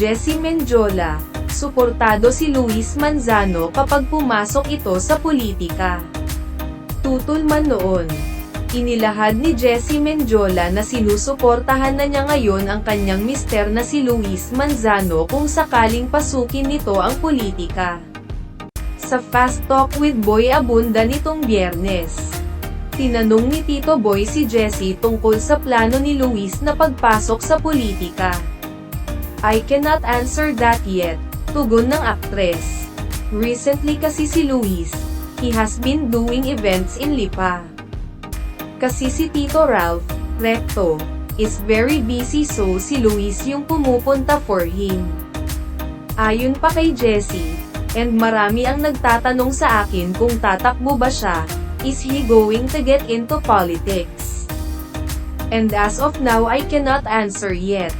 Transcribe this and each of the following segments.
Jessie Menjola, suportado si Luis Manzano kapag pumasok ito sa politika. Tutol man noon. Inilahad ni Jessie Menjola na sinusuportahan na niya ngayon ang kanyang mister na si Luis Manzano kung sakaling pasukin nito ang politika. Sa Fast Talk with Boy Abunda nitong biyernes. Tinanong ni Tito Boy si Jessie tungkol sa plano ni Luis na pagpasok sa politika. I cannot answer that yet, tugon ng aktres. Recently kasi si Luis, he has been doing events in Lipa. Kasi si Tito Ralph, Recto, is very busy so si Luis yung pumupunta for him. Ayon pa kay Jessie, and marami ang nagtatanong sa akin kung tatakbo ba siya, is he going to get into politics? And as of now I cannot answer yet.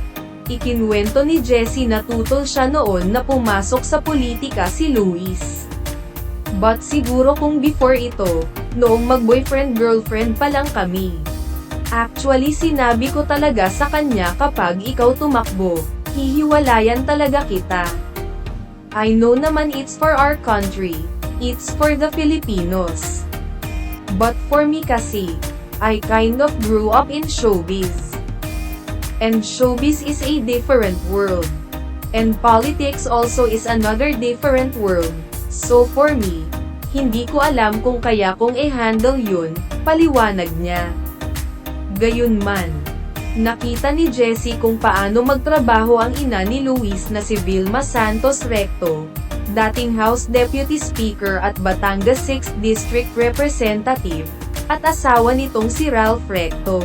Ikinwento ni Jessie na tutol siya noon na pumasok sa politika si Luis. But siguro kung before ito, noong mag-boyfriend-girlfriend pa lang kami. Actually sinabi ko talaga sa kanya kapag ikaw tumakbo, hihiwalayan talaga kita. I know naman it's for our country, it's for the Filipinos. But for me kasi, I kind of grew up in showbiz. And showbiz is a different world. And politics also is another different world. So for me, hindi ko alam kung kaya kong i-handle yun, paliwanag niya. Gayunman, nakita ni Jessie kung paano magtrabaho ang ina ni Luis na si Vilma Santos Recto, dating House Deputy Speaker at Batangas 6th District Representative, at asawa nitong si Ralph Recto,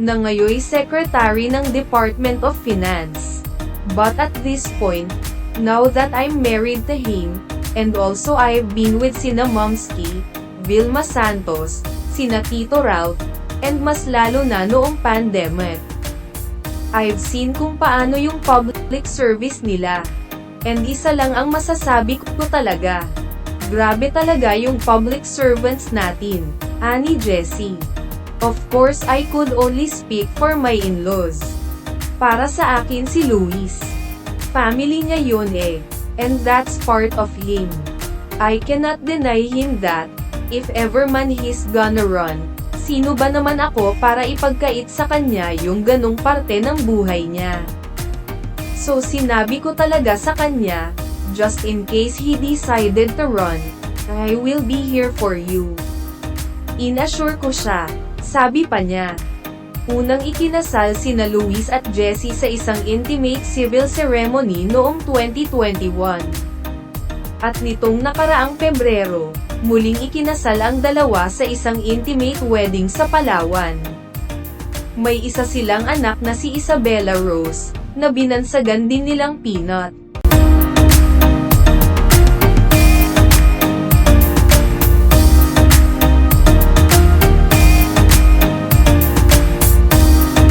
na ngayoy Secretary ng Department of Finance. But at this point, now that I'm married to him, and also I've been with sina Momski, Vilma Santos, sina Tito Ralph, and mas lalo na noong pandemic. I've seen kung paano yung public service nila. And isa lang ang masasabi ko talaga. Grabe talaga yung public servants natin, ani Jessie. Of course I could only speak for my in-laws. Para sa akin si Luis. Family niya yun eh. And that's part of him. I cannot deny him that, if ever man he's gonna run, sino ba naman ako para ipagkait sa kanya yung ganong parte ng buhay niya. So sinabi ko talaga sa kanya, just in case he decided to run, I will be here for you. Inassure ko siya, sabi pa niya. Unang ikinasal sina Luis at Jessie sa isang intimate civil ceremony noong 2021. At nitong nakaraang Pebrero, muling ikinasal ang dalawa sa isang intimate wedding sa Palawan. May isa silang anak na si Isabella Rose, na binansagan din nilang Peanut.